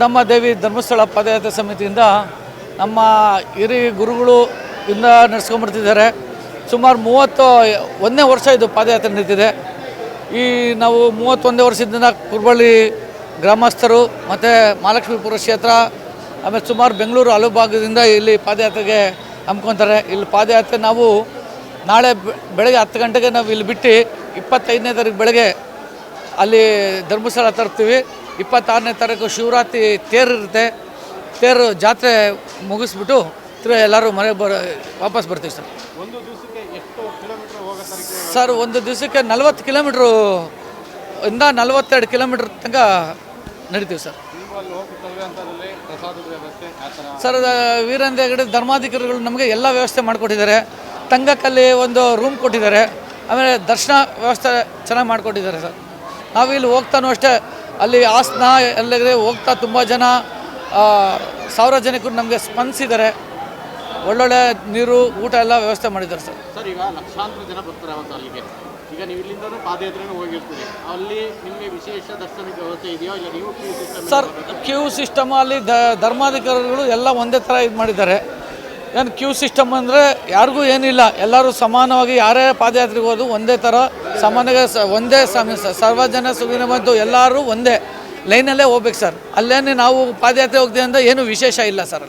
ದೊಡ್ಡಮ್ಮ ದೇವಿ ಧರ್ಮಸ್ಥಳ ಪಾದಯಾತ್ರೆ ಸಮಿತಿಯಿಂದ ನಮ್ಮ ಹಿರಿ ಗುರುಗಳು ಇಂದ ನಡೆಸ್ಕೊಂಡ್ಬರ್ತಿದ್ದಾರೆ. ಸುಮಾರು ಮೂವತ್ತು ಒಂದನೇ ವರ್ಷ ಇದು ಪಾದಯಾತ್ರೆ ನಿಂತಿದೆ ಈ ನಾವು ಮೂವತ್ತೊಂದೇ ವರ್ಷದಿಂದ ಕುರ್ಬಳ್ಳಿ ಗ್ರಾಮಸ್ಥರು ಮತ್ತು ಮಹಾಲಕ್ಷ್ಮೀಪುರ ಕ್ಷೇತ್ರ, ಆಮೇಲೆ ಸುಮಾರು ಬೆಂಗಳೂರು ಹಲವು ಭಾಗದಿಂದ ಇಲ್ಲಿ ಪಾದಯಾತ್ರೆಗೆ ಹಮ್ಕೊತಾರೆ ಇಲ್ಲಿ ಪಾದಯಾತ್ರೆ ನಾವು ನಾಳೆ ಬೆಳಗ್ಗೆ ಹತ್ತು ಗಂಟೆಗೆ ನಾವು ಇಲ್ಲಿ ಬಿಟ್ಟು ಇಪ್ಪತ್ತೈದನೇ ತಾರೀಕು ಬೆಳಗ್ಗೆ ಅಲ್ಲಿ ಧರ್ಮಸ್ಥಳ ತರ್ತೀವಿ ಇಪ್ಪತ್ತಾರನೇ ತಾರೀಕು ಶಿವರಾತ್ರಿ ತೇರು ಇರುತ್ತೆ. ತೇರು ಜಾತ್ರೆ ಮುಗಿಸ್ಬಿಟ್ಟು ತಿರು ಎಲ್ಲರೂ ಮನೆಗೆ ಬರ ವಾಪಸ್ ಬರ್ತೀವಿ ಸರ್. ಒಂದು ದಿವಸಕ್ಕೆ ಎಷ್ಟು ಕಿಲೋಮೀಟರ್ ಹೋಗೋ ಸರ್ ಒಂದು ದಿವಸಕ್ಕೆ ನಲ್ವತ್ತು ಕಿಲೋಮೀಟ್ರು ಇಂದ ನಲ್ವತ್ತೆರಡು ಕಿಲೋಮೀಟ್ರ್ ತನಕ ನಡಿತೀವಿ ಸರ್. ಸರ್ ವೀರೇಂದ್ರ ಹೆಗಡೆ ಧರ್ಮಾಧಿಕಾರಿಗಳು ನಮಗೆ ಎಲ್ಲ ವ್ಯವಸ್ಥೆ ಮಾಡಿಕೊಟ್ಟಿದ್ದಾರೆ. ತಂಗಕ್ಕಲ್ಲಿ ಒಂದು ರೂಮ್ ಕೊಟ್ಟಿದ್ದಾರೆ. ಆಮೇಲೆ ದರ್ಶನ ವ್ಯವಸ್ಥೆ ಚೆನ್ನಾಗಿ ಮಾಡಿಕೊಟ್ಟಿದ್ದಾರೆ ಸರ್. ನಾವು ಇಲ್ಲಿ ಹೋಗ್ತಾನೂ ಅಷ್ಟೇ ಅಲ್ಲಿ ಆಸ್ನ ಎಲ್ಲದ್ರೆ ಹೋಗ್ತಾ ತುಂಬ ಜನ ಸಾವಿರ ಸಾರ್ವಜನಿಕರು ನಮಗೆ ಸ್ಪಂದಿಸಿದ್ದಾರೆ. ಒಳ್ಳೊಳ್ಳೆ ನೀರು ಊಟ ಎಲ್ಲ ವ್ಯವಸ್ಥೆ ಮಾಡಿದ್ದಾರೆ ಸರ್. ಸರ್ ಈಗ ಲಕ್ಷಾಂತರ ಜನ ಬರ್ತಾರೆ ಅವತ್ತು ಅಲ್ಲಿಗೆ. ಈಗ ನೀವು ಇಲ್ಲಿಂದ ಪಾದಯಾತ್ರೆನೂ ಹೋಗಿರ್ತೀರಿ. ಅಲ್ಲಿ ನಿಮಗೆ ವಿಶೇಷ ದರ್ಶನಕ್ಕೆ ವ್ಯವಸ್ಥೆ ಇದೆಯೋ ಇಲ್ಲ ನೀವು queue system sir queue system ಅಲ್ಲಿ ದ ಧರ್ಮಾಧಿಕಾರಿಗಳು ಎಲ್ಲ ಒಂದೇ ಥರ ಇದು ಮಾಡಿದ್ದಾರೆ. ಏನು ಕ್ಯೂ ಸಿಸ್ಟಮ್ ಅಂದರೆ ಯಾರಿಗೂ ಏನಿಲ್ಲ. ಎಲ್ಲರೂ ಸಮಾನವಾಗಿ ಯಾರೇ ಪಾದಯಾತ್ರೆಗೆ ಹೋದ್ರು ಒಂದೇ ಥರ ಸಾಮಾನ್ಯ ಸ, ಒಂದೇ ಸಮ ಸರ್ವಜನ ಸುವಿನ ಬಂತು, ಎಲ್ಲರೂ ಒಂದೇ. ಲೈನಲ್ಲೇ ಹೋಗ್ಬೇಕು ಸರ್. ಅಲ್ಲೇನೆ ನಾವು ಪಾದಯಾತ್ರೆ ಹೋಗ್ತೀವಿ ಅಂತ ಏನು ವಿಶೇಷ ಇಲ್ಲ ಸರ್.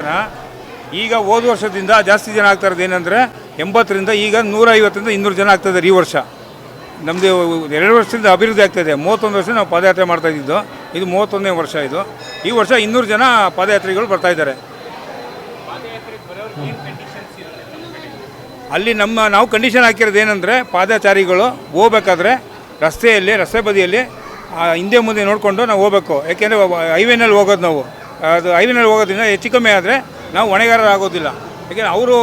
ಈಗ ಹೋದ ವರ್ಷದಿಂದ ಜಾಸ್ತಿ ಜನ ಆಗ್ತಾ ಇರೋದು ಏನಂದರೆ, ಎಂಬತ್ತರಿಂದ ಈಗ ನೂರ ಐವತ್ತರಿಂದ ಇನ್ನೂರು ಜನ ಆಗ್ತಾ ಈ ವರ್ಷ. ನಮ್ಮದು ಎರಡು ವರ್ಷದಿಂದ ಅಭಿವೃದ್ಧಿ ಆಗ್ತಾಯಿದೆ ಮೂವತ್ತೊಂದು ವರ್ಷ ನಾವು ಪಾದಯಾತ್ರೆ ಮಾಡ್ತಾ ಇದ್ದಿದ್ದು. ಇದು ಮೂವತ್ತೊಂದನೇ ವರ್ಷ ಇದು. ಈ ವರ್ಷ ಇನ್ನೂರು ಜನ ಪಾದಯಾತ್ರಿಗಳು ಬರ್ತಾ ಇದ್ದಾರೆ. ಅಲ್ಲಿ ನಮ್ಮ ನಾವು ಕಂಡೀಷನ್ ಹಾಕಿರೋದು ಏನಂದರೆ ಪಾದಚಾರಿಗಳು ಹೋಗ್ಬೇಕಾದ್ರೆ ರಸ್ತೆಯಲ್ಲಿ, ರಸ್ತೆ ಬದಿಯಲ್ಲಿ ಹಿಂದೆ ಮುಂದೆ ನೋಡಿಕೊಂಡು ನಾವು ಹೋಗ್ಬೇಕು. ಯಾಕೆಂದರೆ ಹೈವೇನಲ್ಲಿ ಹೋಗೋದು ನಾವು. ಅದು ಹೈವೇನಲ್ಲಿ ಹೋಗೋದ್ರಿಂದ ಹೆಚ್ಚು ಕಮ್ಮಿ ಆದರೆ ನಾವು ಹೊಣೆಗಾರರಾಗೋದಿಲ್ಲ. ಯಾಕೆಂದರೆ ಅವರು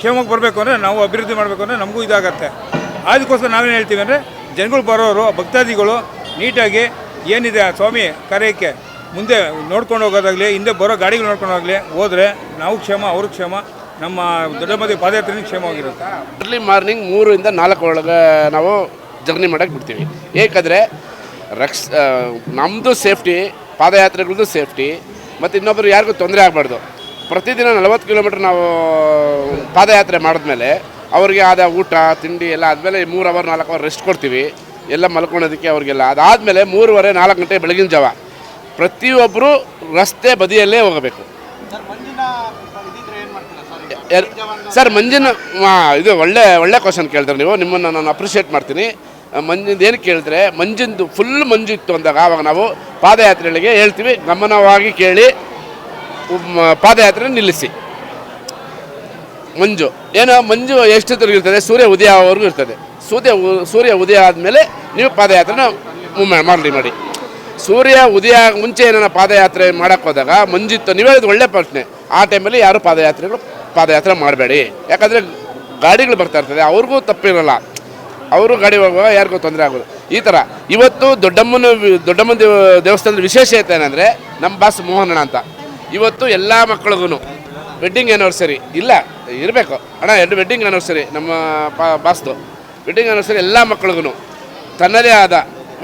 ಕ್ಷೇಮಕ್ಕೆ ಬರಬೇಕು ಅಂದರೆ ನಾವು ಅಭಿವೃದ್ಧಿ ಮಾಡಬೇಕು ಅಂದರೆ ನಮಗೂ ಇದಾಗತ್ತೆ. ಅದಕ್ಕೋಸ್ಕರ ನಾವೇನು ಹೇಳ್ತೀವಿ ಅಂದರೆ ಜನಗಳು ಬರೋರು, ಭಕ್ತಾದಿಗಳು ನೀಟಾಗಿ ಏನಿದೆ ಆ ಸ್ವಾಮಿ ಕಾರ್ಯಕ್ಕೆ ಮುಂದೆ ನೋಡ್ಕೊಂಡು ಹೋಗೋದಾಗಲಿ, ಹಿಂದೆ ಬರೋ ಗಾಡಿಗಳು ನೋಡ್ಕೊಂಡು ಹೋಗಲಿ, ಹೋದರೆ ನಾವು ಕ್ಷೇಮ, ಅವರು ಕ್ಷೇಮ. ನಮ್ಮ ದೊಡ್ಡಮದಿ ಪಾದಯಾತ್ರೆ ಕ್ಷೇಮವಾಗಿರುತ್ತೆ. ಅರ್ಲಿ ಮಾರ್ನಿಂಗ್ ಮೂರರಿಂದ ನಾಲ್ಕು ಒಳಗೆ ನಾವು ಜರ್ನಿ ಮಾಡಕ್ಕೆ ಬಿಡ್ತೀವಿ. ಏಕೆಂದರೆ ರಕ್ಷ ನಮ್ಮದು ಸೇಫ್ಟಿ ಪಾದಯಾತ್ರೆಗಳದ್ದು ಸೇಫ್ಟಿ ಮತ್ತು ಇನ್ನೊಬ್ಬರು ಯಾರಿಗೂ ತೊಂದರೆ ಆಗಬಾರ್ದು. ಪ್ರತಿದಿನ ನಲವತ್ತು ಕಿಲೋಮೀಟ್ರ್ ನಾವು ಪಾದಯಾತ್ರೆ ಮಾಡಿದ್ಮೇಲೆ ಅವರಿಗೆ ಆದ ಊಟ, ತಿಂಡಿ ಎಲ್ಲ ಆದಮೇಲೆ ಮೂರು ಅವರ್ ನಾಲ್ಕು ಅವರ್ ರೆಸ್ಟ್ ಕೊಡ್ತೀವಿ. ಎಲ್ಲ ಮಲ್ಕೊಳೋದಕ್ಕೆ ಅವ್ರಿಗೆಲ್ಲ. ಅದಾದಮೇಲೆ ಮೂರುವರೆ, ನಾಲ್ಕು ಗಂಟೆ ಬೆಳಗಿನ ಜಾವ. ಪ್ರತಿಯೊಬ್ಬರು ರಸ್ತೆ ಬದಿಯಲ್ಲೇ ಹೋಗಬೇಕು ಸರ್ ಮಂಜಿನ ಇದಿದ್ರೆ ಏನು ಮಾಡ್ತೀರಾ ಸರ್ ಸರ್, ಮಂಜಿನ ಇದು ಒಳ್ಳೆ ಒಳ್ಳೆ ಕ್ವಶನ್ ಕೇಳಿದ್ರೆ ನೀವು. ನಿಮ್ಮನ್ನು ನಾನು ಅಪ್ರಿಷಿಯೇಟ್ ಮಾಡ್ತೀನಿ. ಮಂಜಿಂದ ಏನು ಕೇಳಿದ್ರೆ, ಮಂಜಿಂದು ಫುಲ್ ಮಂಜು ಇತ್ತು ಅಂದಾಗ ಆವಾಗ ನಾವು ಪಾದಯಾತ್ರೆಗಳಿಗೆ ಹೇಳ್ತೀವಿ. ಗಮನವಾಗಿ ಕೇಳಿ ಪಾದಯಾತ್ರೆ ನಿಲ್ಲಿಸಿ. ಮಂಜು. ಏನೋ, ಮಂಜು ಎಷ್ಟೊತ್ತಿಗೆ ಇರ್ತದೆ? ಸೂರ್ಯ ಉದಯ ಆಗೋವರೆಗೂ ಇರ್ತದೆ. ಸೂರ್ಯ ಸೂರ್ಯ ಉದಯ ಆದಮೇಲೆ ನೀವು ಪಾದಯಾತ್ರೆನ ಮಾಡಲಿ ಮಾಡಿ. ಸೂರ್ಯ ಉದಯ ಮುಂಚೆ ಏನಾರ ಪಾದಯಾತ್ರೆ ಮಾಡೋಕ್ಕೋದಾಗ ಮಂಜಿತ್ತು, ನೀವೇ ಇದು ಒಳ್ಳೆ ಪ್ರಶ್ನೆ. ಆ ಟೈಮಲ್ಲಿ ಯಾರು ಪಾದಯಾತ್ರೆಗಳು ಪಾದಯಾತ್ರೆ ಮಾಡಬೇಡಿ. ಯಾಕಂದರೆ ಗಾಡಿಗಳು ಬರ್ತಾ ಇರ್ತದೆ, ಅವ್ರಿಗೂ ತಪ್ಪಿರಲ್ಲ. ಅವರು ಗಾಡಿ ಹೋಗುವಾಗ ಯಾರಿಗೂ ತೊಂದರೆ ಆಗೋದು. ಈ ಥರ ಇವತ್ತು ದೊಡ್ಡಮ್ಮನ ದೊಡ್ಡಮ್ಮನ ದೇವ, ದೇವಸ್ಥಾನದ ವಿಶೇಷತೆ ಏನಂದರೆ ನಮ್ಮ ಬಾಸ್ ಮೋಹನಣ್ಣ ಅಂತ. ಇವತ್ತು ಎಲ್ಲ ಮಕ್ಕಳಿಗೂ ವೆಡ್ಡಿಂಗ್ ಆ್ಯನಿವರ್ಸರಿ ಇಲ್ಲ, ಇರಬೇಕು. ಅಣ್ಣ, ಎರಡು ವೆಡ್ಡಿಂಗ್ ಆ್ಯನಿವರ್ಸರಿ ನಮ್ಮ ಪಾ, ಬಾಸ್ದು. ವೆಡ್ಡಿಂಗ್ ಆ್ಯನಿವರ್ಸರಿ ಎಲ್ಲ ಮಕ್ಕಳಿಗೂ ತನ್ನದೇ ಆದ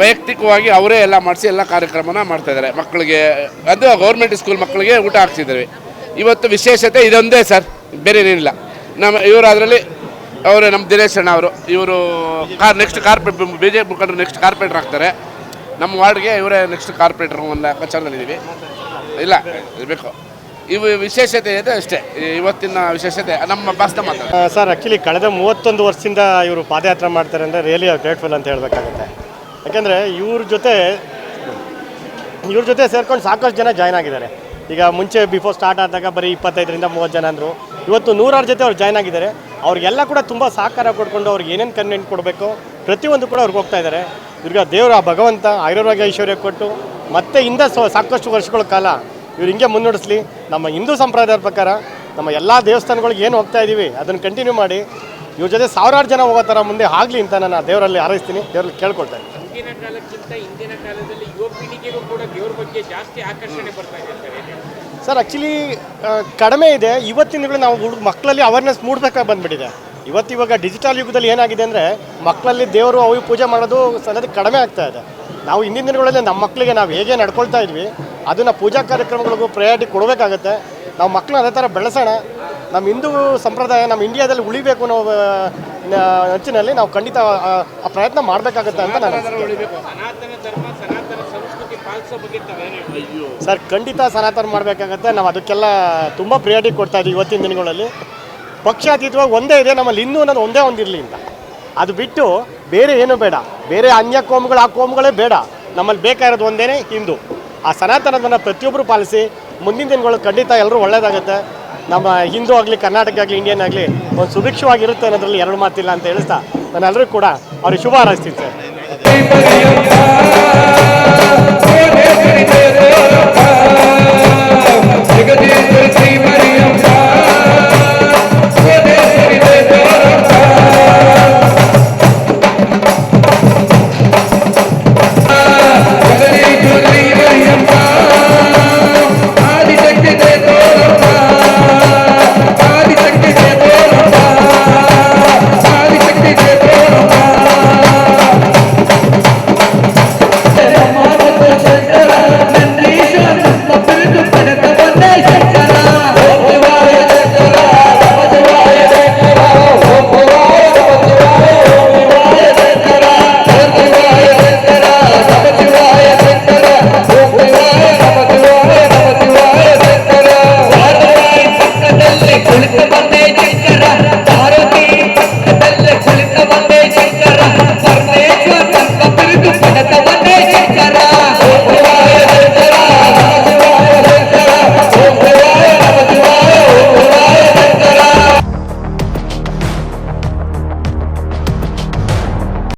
ವೈಯಕ್ತಿಕವಾಗಿ ಅವರೇ ಎಲ್ಲ ಮಾಡಿಸಿ ಎಲ್ಲ ಕಾರ್ಯಕ್ರಮನ ಮಾಡ್ತಾಯಿದ್ದಾರೆ ಮಕ್ಕಳಿಗೆ, ಅದು ಗೌರ್ಮೆಂಟ್ ಸ್ಕೂಲ್ ಮಕ್ಕಳಿಗೆ ಊಟ ಹಾಕ್ಸಿದ್ದಾರೆ ಇವತ್ತು ವಿಶೇಷತೆ ಇದೊಂದೇ ಸರ್. ಬೇರೆ ಏನಿಲ್ಲ ನಮ್ಮ ಇವರು ಅದರಲ್ಲಿ ಅವರು ನಮ್ಮ ದಿನೇಶ್ ಅಣ್ಣ ಅವರು. ಇವರು ಕಾರ್ ನೆಕ್ಸ್ಟ್ ಕಾರ್ಪೆಟ್ ಬಿ ಜೆ ಪಿ ಮುಖಂಡರು ನೆಕ್ಸ್ಟ್ ಕಾರ್ಪೊರೇಟರ್ ಆಗ್ತಾರೆ ನಮ್ಮ ವಾರ್ಡ್ಗೆ ಇವರೇ ನೆಕ್ಸ್ಟ್ ಕಾರ್ಪೊರೇಟರ್ ಒಂದು ಲೆಕ್ಕಾಚಾರದಲ್ಲಿದ್ದೀವಿ ಇಲ್ಲ ಇರಬೇಕು ಇವು ವಿಶೇಷತೆ ಇದೆ ಅಷ್ಟೇ. ಇವತ್ತಿನ ವಿಶೇಷತೆ, ನಮ್ಮ ಬಾಸ್ತ ಮಾತಾಡ. ಸರ್ ಆ್ಯಕ್ಚುಲಿ ಕಳೆದ ಮೂವತ್ತೊಂದು ವರ್ಷದಿಂದ ಇವರು ಪಾದಯಾತ್ರೆ ಮಾಡ್ತಾರೆ ಅಂದರೆ ರಿಯಲಿ ಗ್ರೇಟ್ಫುಲ್ ಅಂತ ಹೇಳಬೇಕಾಗುತ್ತೆ. ಯಾಕೆಂದರೆ ಇವ್ರ ಜೊತೆ ಇವ್ರ ಜೊತೆ ಸೇರ್ಕೊಂಡು ಸಾಕಷ್ಟು ಜನ ಜಾಯ್ನ್ ಆಗಿದ್ದಾರೆ. ಈಗ ಮುಂಚೆ ಬಿಫೋರ್ ಸ್ಟಾರ್ಟ್ ಆದಾಗ ಬರೀ ಇಪ್ಪತ್ತೈದರಿಂದ ಮೂವತ್ತು ಜನ ಅಂದರು. ಇವತ್ತು ನೂರಾರು ಜೊತೆ ಅವ್ರು ಜಾಯ್ನ್ ಆಗಿದ್ದಾರೆ. ಅವ್ರಿಗೆಲ್ಲ ಕೂಡ ತುಂಬ ಸಹಕಾರ ಕೊಡ್ಕೊಂಡು ಅವ್ರಿಗೆ ಏನೇನು ಕನ್ವೆಂಟ್ ಕೊಡಬೇಕು, ಪ್ರತಿಯೊಂದು ಕೂಡ ಅವ್ರಿಗೆ ಹೋಗ್ತಾ ಇದ್ದಾರೆ. ಇವ್ರಿಗೆ ದೇವರು ಭಗವಂತ ಆಯುರ್ವೇದ ಐಶ್ವರ್ಯ ಕೊಟ್ಟು, ಮತ್ತೆ ಹಿಂದೆ ಸಾಕಷ್ಟು ವರ್ಷಗಳ ಕಾಲ ಇವ್ರು ಹಿಂಗೆ ಮುನ್ನಡೆಸಲಿ. ನಮ್ಮ ಹಿಂದೂ ಸಂಪ್ರದಾಯದ ಪ್ರಕಾರ ನಮ್ಮ ಎಲ್ಲ ದೇವಸ್ಥಾನಗಳಿಗೆ ಏನು ಹೋಗ್ತಾ ಇದ್ದೀವಿ ಅದನ್ನು ಕಂಟಿನ್ಯೂ ಮಾಡಿ, ಇವ್ರ ಜೊತೆ ಸಾವಿರಾರು ಜನ ಹೋಗೋ ಥರ ಮುಂದೆ ಆಗಲಿ ಅಂತ ನಾನು ದೇವರಲ್ಲಿ ಹಾರೈಸ್ತೀನಿ, ದೇವರಲ್ಲಿ ಕೇಳ್ಕೊಳ್ತಾ ಇದ್ದೀನಿ. ಹಿಂದಿನ ಕಾಲಕ್ಕಿಂತ ಇಂದಿನ ಕಾಲದಲ್ಲಿ ಯುವ ಪೀಳಿಗೆಗೂ ಕೂಡ ದೇವ್ರ ಬಗ್ಗೆ ಜಾಸ್ತಿ ಆಕರ್ಷಣೆ ಬರ್ತಾ ಇದೆ ಸರ್ ಆ್ಯಕ್ಚುಲಿ ಕಡಿಮೆ ಇದೆ. ಇವತ್ತಿನ ದಿನಗಳು ನಾವು ಹುಡುಗ ಮಕ್ಕಳಲ್ಲಿ ಅವೇರ್ನೆಸ್ ಮೂಡಬೇಕಾಗಿ ಬಂದ್ಬಿಟ್ಟಿದೆ. ಇವತ್ತು ಇವಾಗ ಡಿಜಿಟಲ್ ಯುಗದಲ್ಲಿ ಏನಾಗಿದೆ ಅಂದರೆ ಮಕ್ಕಳಲ್ಲಿ ದೇವರು ಅವು ಪೂಜೆ ಮಾಡೋದು ಸದ್ಯದ ಕಡಿಮೆ ಆಗ್ತಾ ಇದೆ. ನಾವು ಹಿಂದಿನ ದಿನಗಳಲ್ಲಿ ನಮ್ಮ ಮಕ್ಕಳಿಗೆ ನಾವು ಹೇಗೆ ನಡ್ಕೊಳ್ತಾ ಇದ್ವಿ ಅದನ್ನು ಪೂಜಾ ಕಾರ್ಯಕ್ರಮಗಳಿಗೂ ಪ್ರಯಾರಿಟಿ ಕೊಡಬೇಕಾಗತ್ತೆ. ನಾವು ಮಕ್ಕಳು ಅದೇ ಥರ ಬೆಳೆಸೋಣ. ನಮ್ಮ ಹಿಂದೂ ಸಂಪ್ರದಾಯ ನಮ್ಮ ಇಂಡಿಯಾದಲ್ಲಿ ಉಳಿಬೇಕು ಅನ್ನೋ ಆ, ನಾವು ಖಂಡಿತ ಆ ಪ್ರಯತ್ನ ಮಾಡಬೇಕಾಗತ್ತೆ ಅಂತ ನಾನು ಸರ್, ಖಂಡಿತ ಸನಾತನ ಮಾಡಬೇಕಾಗತ್ತೆ. ನಾವು ಅದಕ್ಕೆಲ್ಲ ತುಂಬ ಪ್ರಿಯಾರಿಟಿ ಕೊಡ್ತಾ ಇದ್ದೀವಿ ಇವತ್ತಿನ ದಿನಗಳಲ್ಲಿ. ಪಕ್ಷಾತೀತವಾಗಿ ಒಂದೇ ಇದೆ, ನಮ್ಮಲ್ಲಿ ಹಿಂದೂ ಅನ್ನೋದು ಒಂದೇ ಒಂದಿರಲಿ ಅಂತ ಅದು ಬಿಟ್ಟು ಬೇರೆ ಏನು ಬೇಡ. ಬೇರೆ ಅನ್ಯ ಕೋಮುಗಳು, ಆ ಕೋಮುಗಳೇ ಬೇಡ. ನಮ್ಮಲ್ಲಿ ಬೇಕಾಗಿರೋದು ಒಂದೇ ಹಿಂದೂ. ಆ ಸನಾತನದನ್ನು ಪ್ರತಿಯೊಬ್ಬರು ಪಾಲಿಸಿ ಮುಂದಿನ ದಿನಗಳು ಖಂಡಿತ ಎಲ್ಲರೂ ಒಳ್ಳೇದಾಗುತ್ತೆ. ನಮ್ಮ ಹಿಂದೂ ಆಗಲಿ, ಕರ್ನಾಟಕ ಆಗಲಿ, ಇಂಡಿಯನ್ ಆಗಲಿ ಒಂದು ಸುಭಿಕ್ಷವಾಗಿರುತ್ತೆ ಅನ್ನೋದ್ರಲ್ಲಿ ಎರಡು ಮಾತಿಲ್ಲ ಅಂತ ಹೇಳಿಸ್ತಾ ನಾನೆಲ್ಲರೂ ಕೂಡ ಅವ್ರಿಗೆ ಶುಭ ಹಾರೈಸ್ತೀನಿ ಸರ್.